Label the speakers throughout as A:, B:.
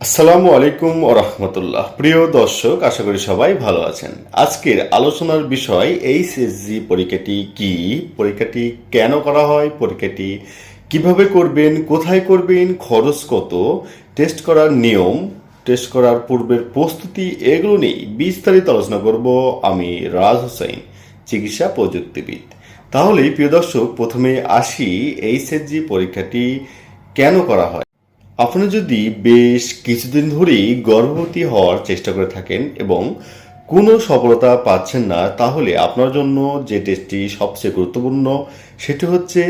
A: আসসালামু আলাইকুম রহমতুল্লাহ। প্রিয় দর্শক, আশা করি সবাই ভালো আছেন। আজকের আলোচনার বিষয় এইচএসজি পরীক্ষাটি কি? পরীক্ষাটি কেন করা হয়? পরীক্ষাটি কীভাবে করবেন? কোথায় করবেন? খরচ কত? টেস্ট করার নিয়ম, টেস্ট করার পূর্বের প্রস্তুতি, এগুলো নিয়ে বিস্তারিত আলোচনা করব আমি রাজ হোসেন, চিকিৎসা প্রযুক্তিবিদ। তাহলে প্রিয় দর্শক, প্রথমে আসি এইচএসজি পরীক্ষাটি কেন করা হয়? আপনি যদি বেশ কিছুদিন ধরেই গর্ভবতী হওয়ার চেষ্টা করে থাকেন এবং কোনো সফলতা পাচ্ছেন না, তাহলে আপনার জন্য যে টেস্টটি সবচেয়ে গুরুত্বপূর্ণ, সেটি হচ্ছে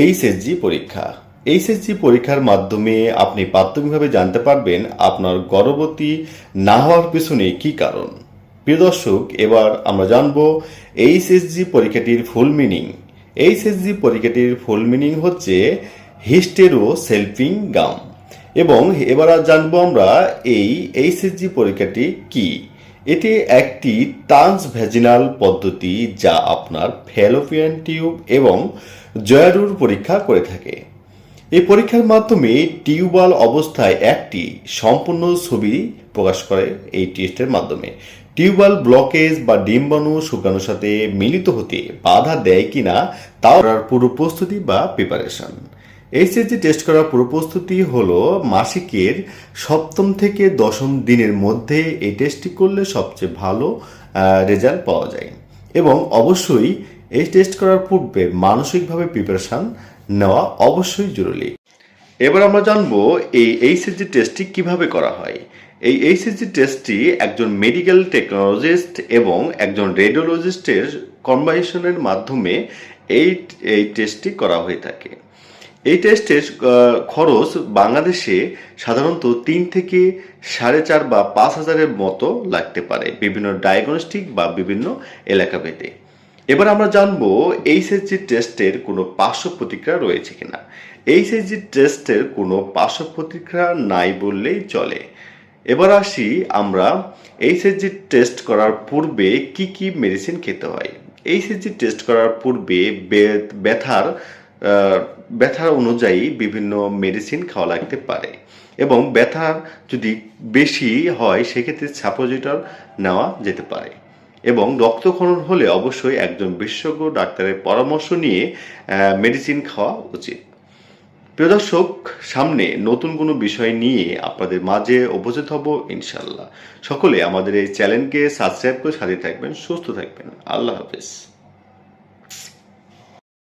A: এইচএসজি পরীক্ষা। এইচএসজি পরীক্ষার মাধ্যমে আপনি প্রাথমিকভাবে জানতে পারবেন আপনার গর্ভবতী না হওয়ার পিছনে কি কারণ। প্রিয় দর্শক, এবার আমরা জানব এইচএসজি পরীক্ষাটির ফুল মিনিং এইচএসজি পরীক্ষাটির ফুল মিনিং হচ্ছে হিস্টেরো সেলফিং গাম। এবং এবার জানব আমরা এই এইচএসজি পরীক্ষাটি কি? এটি একটি ট্রান্স ভ্যাজিনাল পদ্ধতি যা আপনার ফ্যালোপিয়ান টিউব এবং জয়ারুর পরীক্ষা করে থাকে। এই পরীক্ষার মাধ্যমে টিউবাল অবস্থায় একটি সম্পূর্ণ ছবি প্রকাশ করে এই টেস্টের মাধ্যমে। টিউবাল ব্লকেজ বা ডিম্বাণু শুকানোর সাথে মিলিত হতে বাধা দেয় কিনা করার পুরো প্রস্তুতি বা প্রিপারেশন এইচএসজি টেস্ট করার পুরো প্রস্তুতি হলো মাসিকের সপ্তম থেকে দশম দিনের মধ্যে এই টেস্টটি করলে সবচেয়ে ভালো রেজাল্ট পাওয়া যায়। এবং অবশ্যই এই টেস্ট করার পূর্বে মানসিকভাবে প্রিপারেশান নেওয়া অবশ্যই জরুরি। এবার আমরা জানব এই এইচএসজি টেস্টটি কীভাবে করা হয়। এই এইচএসজি টেস্টটি একজন মেডিকেল টেকনোলজিস্ট এবং একজন রেডিওলজিস্টের কম্বাইনেশনের মাধ্যমে এই এই টেস্টটি করা হয়ে থাকে। এই টেস্টের খরচ বাংলাদেশে সাধারণত তিন থেকে সাড়ে চার বা পাঁচ হাজারের মতো লাগতে পারে বিভিন্ন ডায়াগনস্টিক বা বিভিন্ন এলাকা ভেদে এবার আমরা জানব এইচএসজি টেস্টের কোনো পার্শ্ব প্রতিক্রিয়া রয়েছে কিনা। এইচএসজি টেস্টের কোনো পার্শ্ব প্রতিক্রিয়া নাই বললেই চলে। এবার আসি আমরা এইচএসজি টেস্ট করার পূর্বে কি কি মেডিসিন খেতে হয়। এইচএসজি টেস্ট করার পূর্বে ব্যথার ব্যথা অনুযায়ী বিভিন্ন মেডিসিন খাওয়া লাগতে পারে। এবং ব্যথা যদি বেশি হয়, সেক্ষেত্রে সাপোজিটর নেওয়া যেতে পারে। এবং রক্তক্ষরণ হলে অবশ্যই একজন বিশেষজ্ঞ ডাক্তারের পরামর্শ নিয়ে মেডিসিন খাওয়া উচিত। প্রিয় দর্শক, সামনে নতুন কোনো বিষয় নিয়ে আপনাদের মাঝে উপস্থিত হব ইনশাল্লাহ সকলে আমাদের এই চ্যানেলকে সাবস্ক্রাইব করে সাথে থাকবেন, সুস্থ থাকবেন। আল্লাহ হাফেজ।